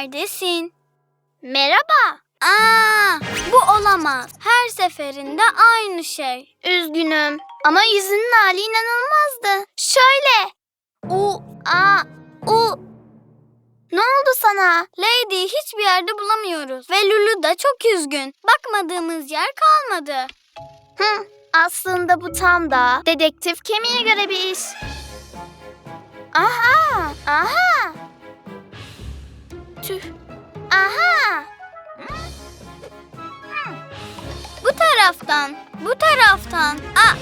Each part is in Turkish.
Neredesin? Merhaba. Aa, bu olamaz. Her seferinde aynı şey. Üzgünüm ama yüzünün hali inanılmazdı. Şöyle. U, a, u. Ne oldu sana? Lady'yi hiçbir yerde bulamıyoruz. Ve Lulu da çok üzgün. Bakmadığımız yer kalmadı. Hı, aslında bu tam da dedektif kemiğe göre bir iş. Aha, aha. Taraftan. Aa.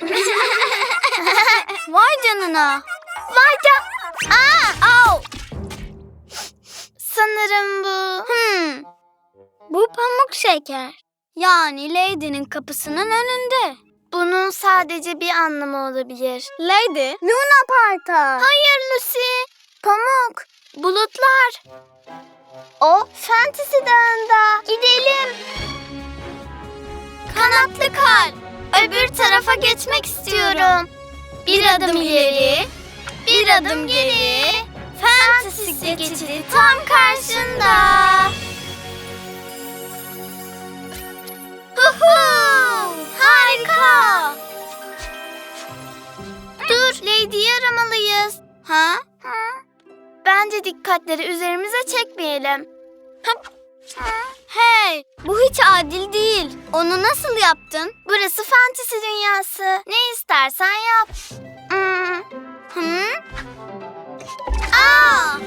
Vay canına. Vay can. Aa, au. Sanırım bu. Hmm. Bu pamuk şeker. Yani Lady'nin kapısının önünde. Bunun sadece bir anlamı olabilir. Lady, Luna Park'a. Hayır Lucy. Pamuk. Bulutlar. O Fantasy Dağı'nda. Gidelim. Kanatlı kar. Öbür tarafa geçmek istiyorum. Bir adım ileri, bir adım geri. Fantasy geçidi tam karşında. Huhu! Harika! Dur, Lady'yi aramalıyız. Ha? Bence dikkatleri üzerimize çekmeyelim. Hey, bu hiç adil değil. Onu nasıl yaptın? Burası fantezi dünyası. Ne istersen yap. Hmm. Aa!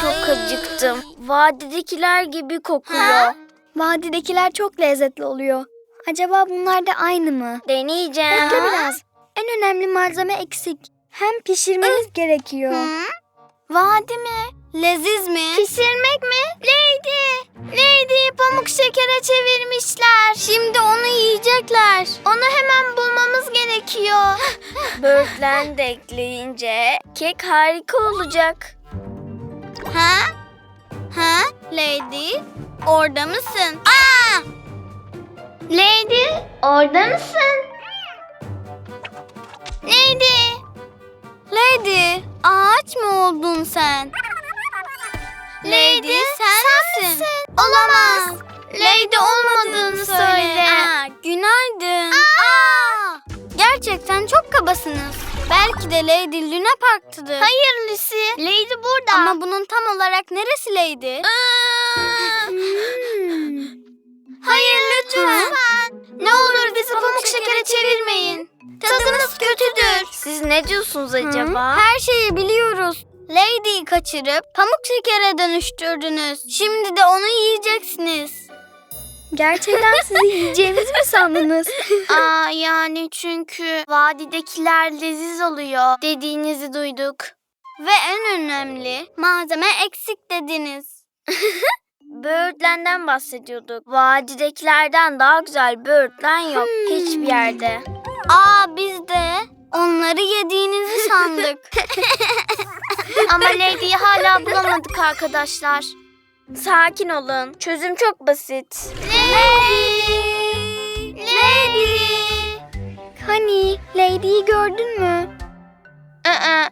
Çok acıktım. Vadidekiler gibi kokuyor. Ha? Vadidekiler çok lezzetli oluyor. Acaba bunlar da aynı mı? Deneyeceğim. Bekle biraz. En önemli malzeme eksik. Hem pişirmeniz gerekiyor. Hı? Vadi mi? Leziz mi? Pişirmek mi? Lady! Lady'yi pamuk şekere çevirmişler. Şimdi onu yiyecekler. Onu hemen bulmamız gerekiyor. Böğürtlen de ekleyince kek harika olacak. Ha? Ha? Lady, orada mısın? Aa! Lady, orada mısın? Ağaç mı oldun sen? Lady, sen, misin? Olamaz. Lady olmadığını söyle. Aa, günaydın. Aa! Gerçekten çok kabasınız. Belki de Lady Luna Park'tadır. Hayır Lucy. Lady burada. Ama bunun tam olarak neresi Lady? ne diyorsunuz acaba? Her şeyi biliyoruz. Lady'yi kaçırıp pamuk şekere dönüştürdünüz. Şimdi de onu yiyeceksiniz. Gerçekten sizi yiyeceğimizi mi sandınız? Aa yani çünkü vadidekiler leziz oluyor dediğinizi duyduk. Ve en önemli malzeme eksik dediniz. Böğürtlenden bahsediyorduk. Vadidekilerden daha güzel böğürtlen yok hiçbir yerde. Aa biz de onları yediğinizi sandık. Ama Lady'yi hala bulamadık arkadaşlar. Sakin olun. Çözüm çok basit. Lady! Lady! hani Lady'yi gördün mü? Aa,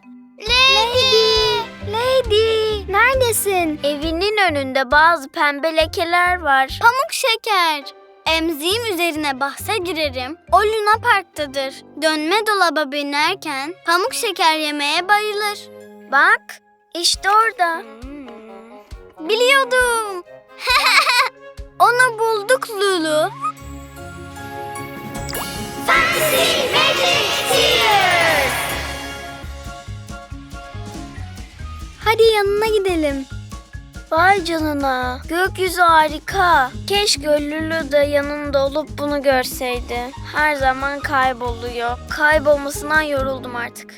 Lady! Lady neredesin? Evinin önünde bazı pembe lekeler var. Pamuk şeker. Emziğim üzerine bahse girerim. O Luna Park'tadır. Dönme dolaba binerken pamuk şeker yemeye bayılır. Bak işte orada. Biliyordum. Onu bulduk Lulu. Fantasy Magic Tears! Hadi yanına gidelim. Vay canına. Gökyüzü harika. Keşke Lulu da yanında olup bunu görseydi. Her zaman kayboluyor. Kaybolmasından yoruldum artık.